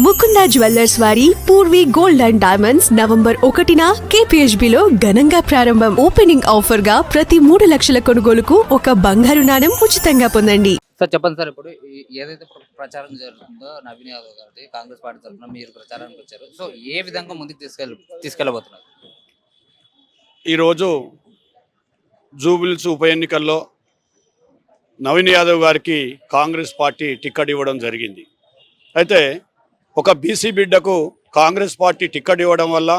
Mukunda jewellers వారి Purvi gold and diamonds November ఒకటిన KPHB లో ఘనంగా ప్రారంభం. ఓపెనింగ్ ఆఫర్గా ప్రతి మూడు లక్షల కొనుగోలుకు ఒక బంగారు నాణెం ఉచితంగా పొందండి. సార్ చెప్పండి సార్ ఇప్పుడు ఏదైతే ప్ర- ప్రచారం జరుగుతుందో నవీన్ యాదవ్ గారిది కాంగ్రెస్ పార్టీ తరఫున మీరు ప్రచారానికి వచ్చారు. సో ఏ విధంగా ముందుకు తీసుకెళ్ళ తీసుకెళ్ళబోతున్నారు? ఈరోజు జూబిల్స్ ఉప ఎన్నికల్లో నవీన్ యాదవ్ గారికి కాంగ్రెస్ పార్టీ టికెట్ ఇవ్వడం జరిగింది. అయితే ఒక బీసీ బిడ్డకు కాంగ్రెస్ పార్టీ టికెట్ ఇవ్వడం వల్ల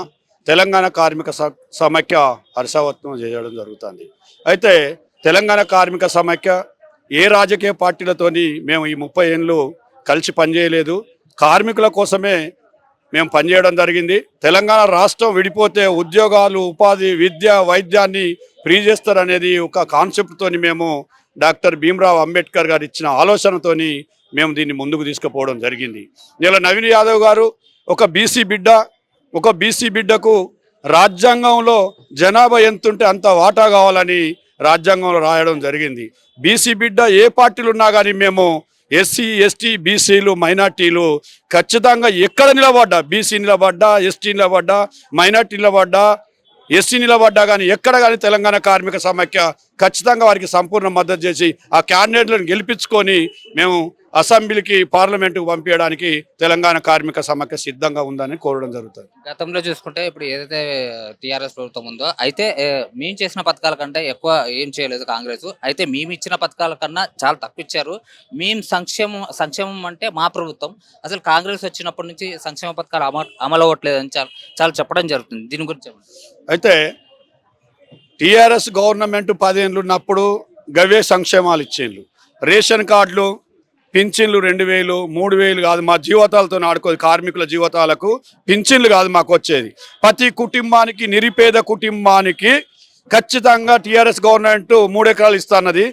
తెలంగాణ కార్మిక స- సమైక్య హర్షవత్వం చేయడం జరుగుతుంది. అయితే తెలంగాణ కార్మిక సమైక్య ఏ రాజకీయ పార్టీలతోని మేము ఈ ముప్పై ఏళ్ళు కలిసి పనిచేయలేదు. కార్మికుల కోసమే మేము పనిచేయడం జరిగింది. తెలంగాణ రాష్ట్రం విడిపోతే ఉద్యోగాలు ఉపాధి విద్య వైద్యాన్ని ఫ్రీ చేస్తారనేది ఒక కాన్సెప్ట్తోని మేము డాక్టర్ భీమ్రావ్ అంబేద్కర్ గారు ఇచ్చిన ఆలోచనతోని మేము దీన్ని ముందుకు తీసుకుపోవడం జరిగింది. ఇలా నవీన్ యాదవ్ గారు ఒక బీసీ బిడ్డ ఒక బీసీ బిడ్డకు రాజ్యాంగంలో జనాభా ఎంతుంటే అంత వాటా కావాలని రాజ్యాంగంలో రాయడం జరిగింది. బీసీ బిడ్డ ఏ పార్టీలు ఉన్నా కానీ మేము ఎస్సీ ఎస్టీ బీసీలు మైనార్టీలు ఖచ్చితంగా ఎక్కడ నిలబడ్డా బీసీ నిలబడ్డా ఎస్టీ నిలబడ్డా మైనార్టీ నిలబడ్డా ఎస్సీ నిలబడ్డా కానీ ఎక్కడ కానీ తెలంగాణ కార్మిక సమాఖ్య ఖచ్చితంగా వారికి సంపూర్ణ మద్దతు చేసి ఆ క్యాండిడేట్లను గెలిపించుకొని మేము అసెంబ్లీకి పార్లమెంటుకు పంపించడానికి తెలంగాణ కార్మిక సమైక్య సిద్ధంగా ఉందని కోరడం జరుగుతుంది. గతంలో చూసుకుంటే ఇప్పుడు ఏదైతే టీఆర్ఎస్ ప్రభుత్వం ఉందో అయితే మేము చేసిన పథకాల కంటే ఎక్కువ ఏం చేయలేదు కాంగ్రెస్. అయితే మేము ఇచ్చిన పథకాల కన్నా చాలా తక్కువ ఇచ్చారు మేము సంక్షేమం సంక్షేమం అంటే మా ప్రభుత్వం. అసలు కాంగ్రెస్ వచ్చినప్పటి నుంచి సంక్షేమ పథకాలు అమలు అమలు అవ్వట్లేదని చాలా చాలా చెప్పడం జరుగుతుంది. దీని గురించి. అయితే టీఆర్ఎస్ గవర్నమెంట్ పదేళ్ళు ఉన్నప్పుడు గవే సంక్షేమాలు ఇచ్చేళ్ళు రేషన్ కార్డులు పింఛన్లు రెండు వేలు మూడు వేలు కాదు మా జీవితాలతో ఆడుకోదు కార్మికుల జీవితాలకు పింఛన్లు కాదు మాకు వచ్చేది. ప్రతి కుటుంబానికి నిరుపేద కుటుంబానికి ఖచ్చితంగా టీఆర్ఎస్ గవర్నమెంట్ మూడు ఎకరాలు ఇస్తున్నది.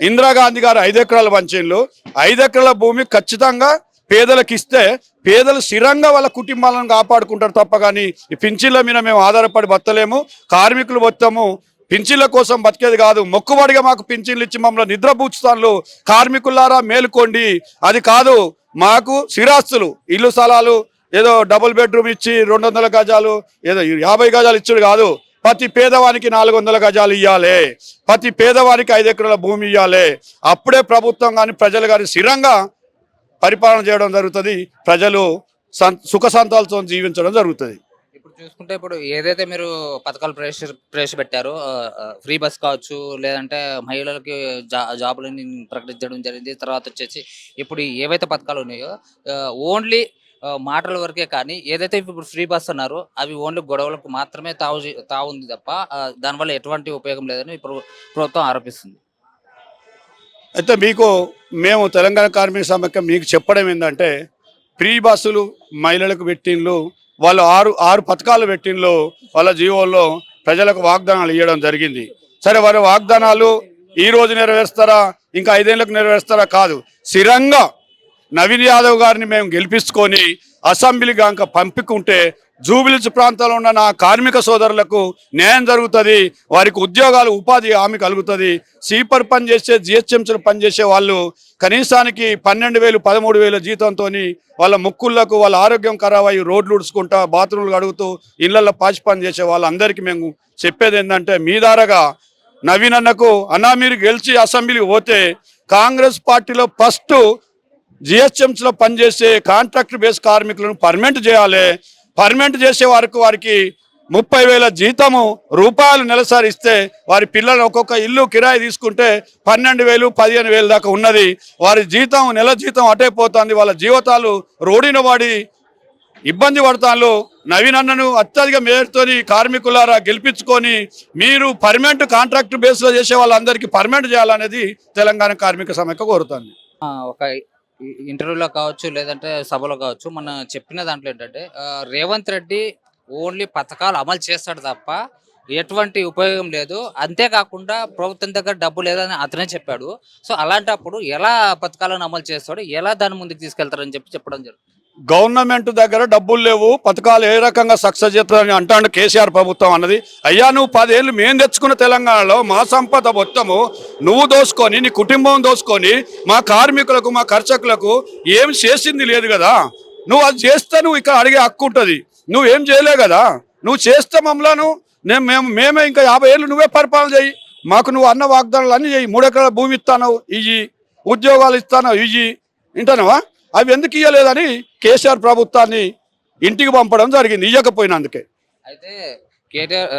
ఇందిరాగాంధీ గారు ఐదు ఎకరాల పంచేళ్ళు ఐదు ఎకరాల భూమి ఖచ్చితంగా పేదలకు ఇస్తే పేదలు స్థిరంగా వాళ్ళ కుటుంబాలను కాపాడుకుంటారు తప్ప కానీ ఈ పింఛన్ల మీద మేము ఆధారపడి బతలేము కార్మికులు బతాము పింఛన్ల కోసం బతికేది కాదు. మొక్కుబడిగా మాకు పింఛన్లు ఇచ్చి మమ్మల్ని నిద్రపూచుతాను కార్మికులారా మేలుకోండి. అది కాదు మాకు స్థిరాస్తులు ఇల్లు స్థలాలు ఏదో డబుల్ బెడ్రూమ్ ఇచ్చి రెండు వందల గజాలు ఏదో యాభై గజాలు ఇచ్చుడు కాదు. ప్రతి పేదవానికి నాలుగు వందల గజాలు ఇవ్వాలి ప్రతి పేదవానికి ఐదు ఎకరాల భూమి ఇవ్వాలి అప్పుడే ప్రభుత్వం కానీ ప్రజలు కానీ స్థిరంగా పరిపాలన చేయడం జరుగుతుంది. ప్రజలు సుఖ సంతాలతో జీవించడం జరుగుతుంది. ఇప్పుడు చూసుకుంటే ఇప్పుడు ఏదైతే మీరు పథకాలు ప్రవేశ ప్రవేశపెట్టారో ఫ్రీ బస్ కావచ్చు లేదంటే మహిళలకి జా జాబులని ప్రకటించడం జరిగింది. తర్వాత వచ్చేసి ఇప్పుడు ఏవైతే పథకాలు ఉన్నాయో ఓన్లీ మాటల వరకే కానీ ఏదైతే ఇప్పుడు ఫ్రీ బస్ అన్నారో అవి ఓన్లీ గొడవలకు మాత్రమే తావు తాగుంది తప్ప దానివల్ల ఎటువంటి ఉపయోగం లేదని ఇప్పుడు ప్రభుత్వం ఆరోపిస్తుంది. అయితే మీకు మేము తెలంగాణ కార్మిక సమాఖ్య మీకు చెప్పడం ఏంటంటే ఫ్రీ బస్సులు మహిళలకు పెట్టిండ్లు వాళ్ళు ఆరు ఆరు పథకాలు పెట్టినలో వాళ్ళ జీవోల్లో ప్రజలకు వాగ్దానాలు ఇవ్వడం జరిగింది. సరే వారి వాగ్దానాలు ఈ రోజు నెరవేరుస్తారా? ఇంకా ఐదేళ్ళకు నెరవేరుస్తారా? కాదు. స్థిరంగా నవీన్ యాదవ్ గారిని మేము గెలిపించుకొని అసెంబ్లీ గాంక పంపుకుంటే జూబిలిస్ ప్రాంతంలో ఉన్న నా కార్మిక సోదరులకు న్యాయం జరుగుతుంది వారికి ఉద్యోగాలు ఉపాధి హామీ కలుగుతుంది. సీపర్ పని చేసే జిహెచ్ఎంసీలు పనిచేసే వాళ్ళు కనీసానికి పన్నెండు వేలు పదమూడు వేల జీతంతో వాళ్ళ ముక్కులకు వాళ్ళ ఆరోగ్యం ఖరాబ్ అయ్యి రోడ్లు ఉడుచుకుంటా బాత్రూమ్లు కడుగుతూ ఇళ్ళలో పాచి పని చేసే వాళ్ళందరికీ మేము చెప్పేది ఏంటంటే మీ దారగా నవీన్ అన్నకు అన్నా మీరు గెలిచి అసెంబ్లీకి పోతే కాంగ్రెస్ పార్టీలో ఫస్ట్ జిహెచ్ఎంసీలో పనిచేసే కాంట్రాక్ట్ బేస్ కార్మికులను పర్మనెంట్ చేయాలి. పర్మనెంట్ చేసే వారికి వారికి ముప్పై వేల జీతము రూపాయలు నెలసరి ఇస్తే వారి పిల్లలు ఒక్కొక్క ఇల్లు కిరాయి తీసుకుంటే పన్నెండు వేలు పదిహేను వేలు దాకా ఉన్నది. వారి జీతం నెల జీతం అటైపోతుంది వాళ్ళ జీవితాలు రోడిన వాడి ఇబ్బంది పడతాను నవీనన్నను అత్యధిక మేరతోని కార్మికులారా గెలిపించుకొని మీరు పర్మనెంట్ కాంట్రాక్ట్ బేస్లో చేసే వాళ్ళందరికీ పర్మనెంట్ చేయాలనేది తెలంగాణ కార్మిక సమైక్య కోరుతుంది. ఒక ఇంటర్వ్యూలో కావచ్చు లేదంటే సభలో కావచ్చు మనం చెప్పిన దాంట్లో ఏంటంటే రేవంత్ రెడ్డి ఓన్లీ పథకాలు అమలు చేస్తాడు తప్ప ఎటువంటి ఉపయోగం లేదు. అంతేకాకుండా ప్రభుత్వం దగ్గర డబ్బు లేదని అతనే చెప్పాడు. సో అలాంటప్పుడు ఎలా పథకాలను అమలు చేస్తాడు? ఎలా దాన్ని ముందుకు తీసుకెళ్తారని చెప్పి చెప్పడం జరుగుతుంది. గవర్నమెంట్ దగ్గర డబ్బులు లేవు పథకాలు ఏ రకంగా సక్సెస్ చేస్తారని అంటాడు కేసీఆర్ ప్రభుత్వం అన్నది. అయ్యా నువ్వు పదేళ్ళు మేము తెచ్చుకున్న తెలంగాణలో మా సంపద మొత్తము నువ్వు దోసుకొని నీ కుటుంబం దోసుకొని మా కార్మికులకు మా కర్షకులకు ఏం చేసింది లేదు కదా. నువ్వు అది చేస్తే నువ్వు ఇక్కడ అడిగే హక్కు ఉంటుంది. నువ్వేం చేయలే కదా. నువ్వు చేస్తే మమ్మలను నేను మేము మేమే ఇంకా యాభై ఏళ్ళు నువ్వే పరిపాలన చేయి. మాకు నువ్వు అన్న వాగ్దానాలు అన్నీ చేయి మూడెకరాల భూమి ఇస్తాను ఇయ్యి ఉద్యోగాలు ఇస్తాను ఇయ్యి వింటానవా అవి ఎందుకు ఇయ్యలేదని కేసీఆర్ ప్రభుత్వాన్ని ఇంటికి పంపడం జరిగింది ఇయ్యకపోయినందుకే. అయితే కేటీఆర్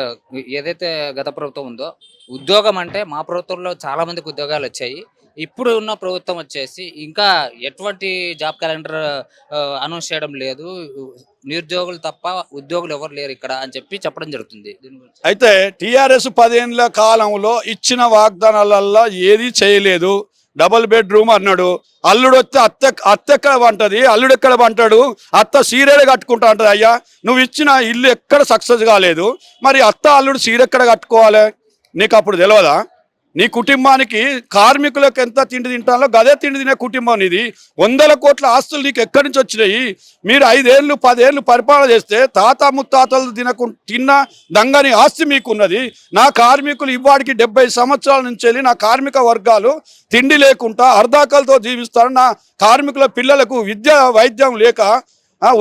ఏదైతే గత ప్రభుత్వం ఉందో ఉద్యోగం అంటే మా ప్రభుత్వంలో చాలా మందికి ఉద్యోగాలు వచ్చాయి. ఇప్పుడు ఉన్న ప్రభుత్వం వచ్చేసి ఇంకా ఎటువంటి జాబ్ క్యాలెండర్ అనౌన్స్ చేయడం లేదు. నిరుద్యోగులు తప్ప ఉద్యోగులు ఎవరు లేరు ఇక్కడ అని చెప్పి చెప్పడం జరుగుతుంది. అయితే టిఆర్ఎస్ పదేళ్ళ కాలంలో ఇచ్చిన వాగ్దానాలల్లో ఏది చేయలేదు. డబుల్ బెడ్రూమ్ అన్నాడు. అల్లుడు వస్తే అత్త అత్త ఎక్కడ పంటది? అల్లుడు ఎక్కడ పంటాడు? అత్త సీరియల్ కట్టుకుంటా అంటది అయ్యా. నువ్వు ఇచ్చిన ఇల్లు ఎక్కడ సక్సెస్ కాలేదు. మరి అత్త అల్లుడు సీర ఎక్కడ కట్టుకోవాలి? నీకు అప్పుడు తెలియదా నీ కుటుంబానికి కార్మికులకు ఎంత తిండి తింటానో గదే తిండి తినే కుటుంబం ఇది వందల కోట్ల ఆస్తులు నీకు ఎక్కడి నుంచి వచ్చినాయి? మీరు ఐదేళ్ళు పదేళ్ళు పరిపాలన చేస్తే తాత ముత్తాతలు తినకు తిన్న దంగని ఆస్తి మీకున్నది. నా కార్మికులు ఇవాడికి డెబ్బై సంవత్సరాల నుంచి వెళ్ళి నా కార్మిక వర్గాలు తిండి లేకుండా అర్ధాకలతో జీవిస్తారు నా కార్మికుల పిల్లలకు విద్య వైద్యం లేక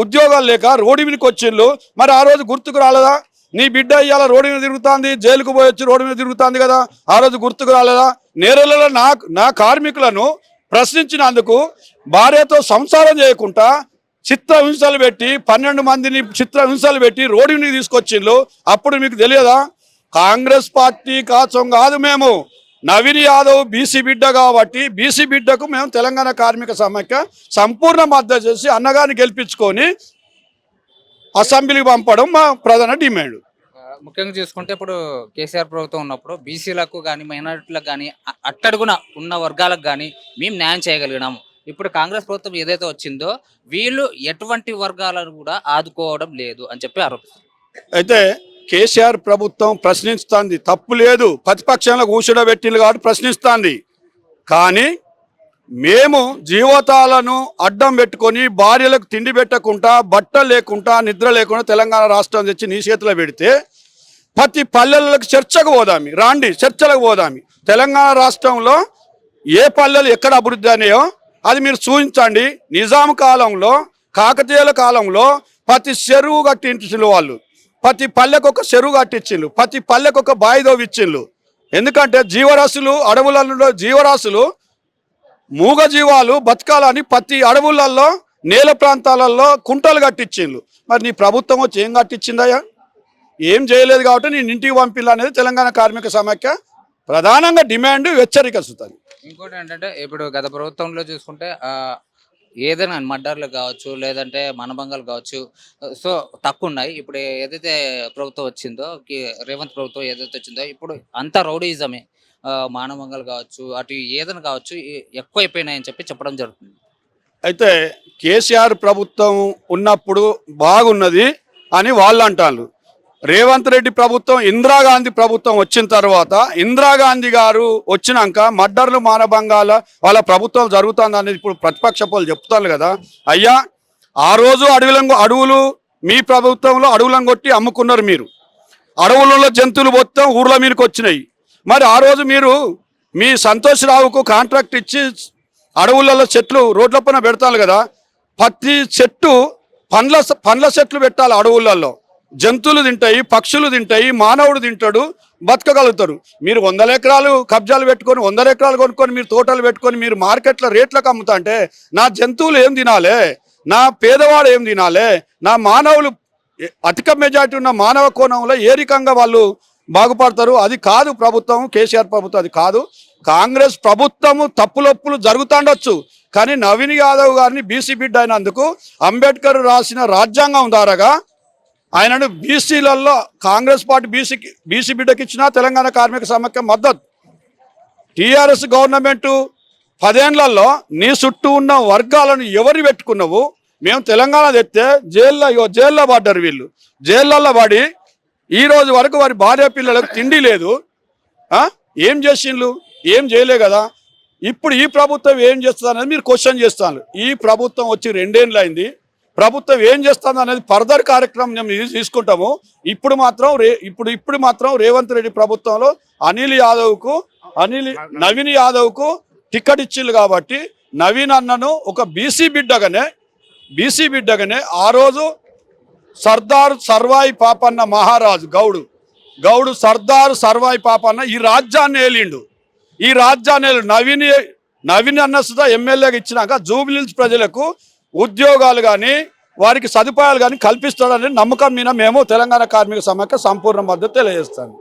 ఉద్యోగాలు లేక రోడ్డు మీదకి వచ్చిండ్రు మరి ఆ రోజు గుర్తుకు రాలేదా? నీ బిడ్డ ఇవాళ రోడ్డు మీద తిరుగుతుంది జైలుకు పోయి వచ్చి రోడ్డు మీద తిరుగుతుంది కదా ఆ రోజు గుర్తుకు రాలేదా? నేరలలో నా నా కార్మికులను ప్రశ్నించినందుకు భార్యతో సంసారం చేయకుండా చిత్ర హింసలు పెట్టి పన్నెండు మందిని చిత్ర హింసలు పెట్టి రోడ్డు మీద తీసుకొచ్చిండ్రు అప్పుడు మీకు తెలియదా? కాంగ్రెస్ పార్టీ కాచం కాదు మేము. నవీన్ యాదవ్ బీసీ బిడ్డ కాబట్టి బీసీ బిడ్డకు మేము తెలంగాణ కార్మిక సమైక్య సంపూర్ణ మద్దతు చేసి అన్నగారిని గెలిపించుకొని అసెంబ్లీకి పంపడం మా ప్రధాన డిమాండ్. ముఖ్యంగా చూసుకుంటే ఇప్పుడు కేసీఆర్ ప్రభుత్వం ఉన్నప్పుడు బీసీలకు కానీ మైనారిటీలకు కానీ అట్టడుగున ఉన్న వర్గాలకు కానీ మేము న్యాయం చేయగలిగినాము. ఇప్పుడు కాంగ్రెస్ ప్రభుత్వం ఏదైతే వచ్చిందో వీళ్ళు ఎటువంటి వర్గాలను కూడా ఆదుకోవడం లేదు అని చెప్పి ఆరోపిస్తారు అయితే కేసీఆర్ ప్రభుత్వం ప్రశ్నిస్తుంది. తప్పు లేదు. ప్రతిపక్షంలో కూర్చోబెట్టింది కాబట్టి ప్రశ్నిస్తుంది. కానీ మేము జీవతాలను అడ్డం పెట్టుకొని భార్యలకు తిండి పెట్టకుండా బట్ట లేకుండా నిద్ర లేకుండా తెలంగాణ రాష్ట్రం తెచ్చి నీ చేతిలో పెడితే ప్రతి పల్లెలకు చర్చకు పోదామి. రాండి చర్చలకు పోదామి. తెలంగాణ రాష్ట్రంలో ఏ పల్లెలు ఎక్కడ అభివృద్ధి అనేయో అది మీరు చూపించండి. నిజాం కాలంలో కాకతీయుల కాలంలో ప్రతి చెరువు కట్టించిన వాళ్ళు. ప్రతి పల్లెకు ఒక చెరువు కట్టించిండ్రు ప్రతి పల్లెకు ఒక బాయిదో ఇచ్చిండ్రు ఎందుకంటే జీవరాశులు అడవులలో జీవరాశులు మూగజీవాలు బతకాలని ప్రతి అడవులలో నేల ప్రాంతాలలో కుంటలు కట్టించిండ్రు. మరి నీ ప్రభుత్వం వచ్చి ఏం కట్టించిందయ్యా? ఏం చేయలేదు కాబట్టి నేను ఇంటికి పంపిల్ల అనేది తెలంగాణ కార్మిక సమాఖ్య ప్రధానంగా డిమాండ్ హెచ్చరిక సుతాది ఇంకోటి ఏంటంటే ఇప్పుడు గత ప్రభుత్వంలో చూసుకుంటే ఏదైనా మడ్డర్లు కావచ్చు లేదంటే మనబంగాలు కావచ్చు సో తక్కువ ఉన్నాయి ఇప్పుడు ఏదైతే ప్రభుత్వం వచ్చిందో రేవంత్ ప్రభుత్వం ఏదైతే వచ్చిందో ఇప్పుడు అంతా రౌడీజమే. ఆ, కావచ్చు అటు ఏదైనా కావచ్చు ఎక్కువైపోయినాయని చెప్పి చెప్పడం జరుగుతుంది. అయితే కేసీఆర్ ప్రభుత్వం ఉన్నప్పుడు బాగున్నది అని వాళ్ళు అంటారు రేవంత్ రెడ్డి ప్రభుత్వం ఇందిరాగాంధీ ప్రభుత్వం వచ్చిన తర్వాత ఇందిరాగాంధీ గారు వచ్చినాక మడ్డర్లు మానభంగాల వాళ్ళ ప్రభుత్వం జరుగుతుంది అనేది ఇప్పుడు ప్రతిపక్ష వాళ్ళు చెప్తారు కదా. అయ్యా ఆ రోజు అడవులను అడవులు మీ ప్రభుత్వంలో అడవులను కొట్టి అమ్ముకున్నారు మీరు. అడవులలో జంతువులు మొత్తం ఊర్ల మీదకి వచ్చినాయి. మరి ఆ రోజు మీరు మీ సంతోష్ రావుకు కాంట్రాక్ట్ ఇచ్చి అడవులలో చెట్లు రోడ్ల పైన పెడతాను కదా ప్రతి చెట్టు పండ్ల పండ్ల చెట్లు పెట్టాలి అడవులలో. జంతువులు తింటాయి పక్షులు తింటాయి మానవుడు తింటాడు బతకగలుగుతారు మీరు వందల ఎకరాలు కబ్జాలు పెట్టుకొని వందల ఎకరాలు కొనుక్కొని మీరు తోటలు పెట్టుకొని మీరు మార్కెట్లో రేట్లకు అమ్ముతా అంటే నా జంతువులు ఏం తినాలే? నా పేదవాడు ఏం తినాలే? నా మానవులు అధిక మెజార్టీ ఉన్న మానవ కోణంలో ఏ రకంగా వాళ్ళు బాగుపడతారు. అది కాదు ప్రభుత్వం కేసీఆర్ ప్రభుత్వం అది కాదు. కాంగ్రెస్ ప్రభుత్వము తప్పులొప్పులు జరుగుతుండొచ్చు. కానీ నవీన్ యాదవ్ గారిని బీసీ బిడ్డ అయినందుకు అంబేద్కర్ రాసిన రాజ్యాంగం ద్వారాగా ఆయనను బీసీలలో కాంగ్రెస్ పార్టీ బీసీకి బీసీ బిడ్డకి ఇచ్చిన తెలంగాణ కార్మిక సమాఖ్య మద్దతు. టీఆర్ఎస్ గవర్నమెంటు పదేళ్ళలో నీ చుట్టూ ఉన్న వర్గాలను ఎవరు పెట్టుకున్నావు? మేము తెలంగాణ తెస్తే జైల్లో జైల్లో పడ్డారు వీళ్ళు. జైళ్ళల్లో పడి ఈ రోజు వరకు వారి భార్య పిల్లలకు తిండి లేదు. ఏం చేసిండ్లు? ఏం చేయలే కదా. ఇప్పుడు ఈ ప్రభుత్వం ఏం చేస్తుంది అనేది మీరు క్వశ్చన్ చేస్తాను. ఈ ప్రభుత్వం వచ్చి రెండేళ్ళు అయింది. ప్రభుత్వం ఏం చేస్తుంది అనేది ఫర్దర్ కార్యక్రమం మేము తీసుకుంటాము. ఇప్పుడు మాత్రం రే ఇప్పుడు ఇప్పుడు మాత్రం రేవంత్ రెడ్డి ప్రభుత్వంలో అనిల్ యాదవ్కు అనిల్ నవీన్ యాదవ్కు టికెట్ ఇచ్చిండ్రు కాబట్టి నవీన్ అన్నను ఒక బీసీ బిడ్డగానే బీసీ బిడ్డగానే ఆ రోజు సర్దార్ సర్వాయి పాపన్న మహారాజు గౌడు. గౌడు సర్దార్ సర్వాయి పాపన్న ఈ రాజ్యాన్ని ఏలిండు. ఈ రాజ్యాన్ని నవీన్ నవీన్ అన్న సుధా ఎమ్మెల్యేగా ఇచ్చినాక జూబిలీస్ ప్రజలకు ఉద్యోగాలు కానీ వారికి సదుపాయాలు కానీ కల్పిస్తాడని నమ్మకం మీద మేము తెలంగాణ కార్మిక సమాఖ్య సంపూర్ణ మద్దతు తెలియజేస్తాను.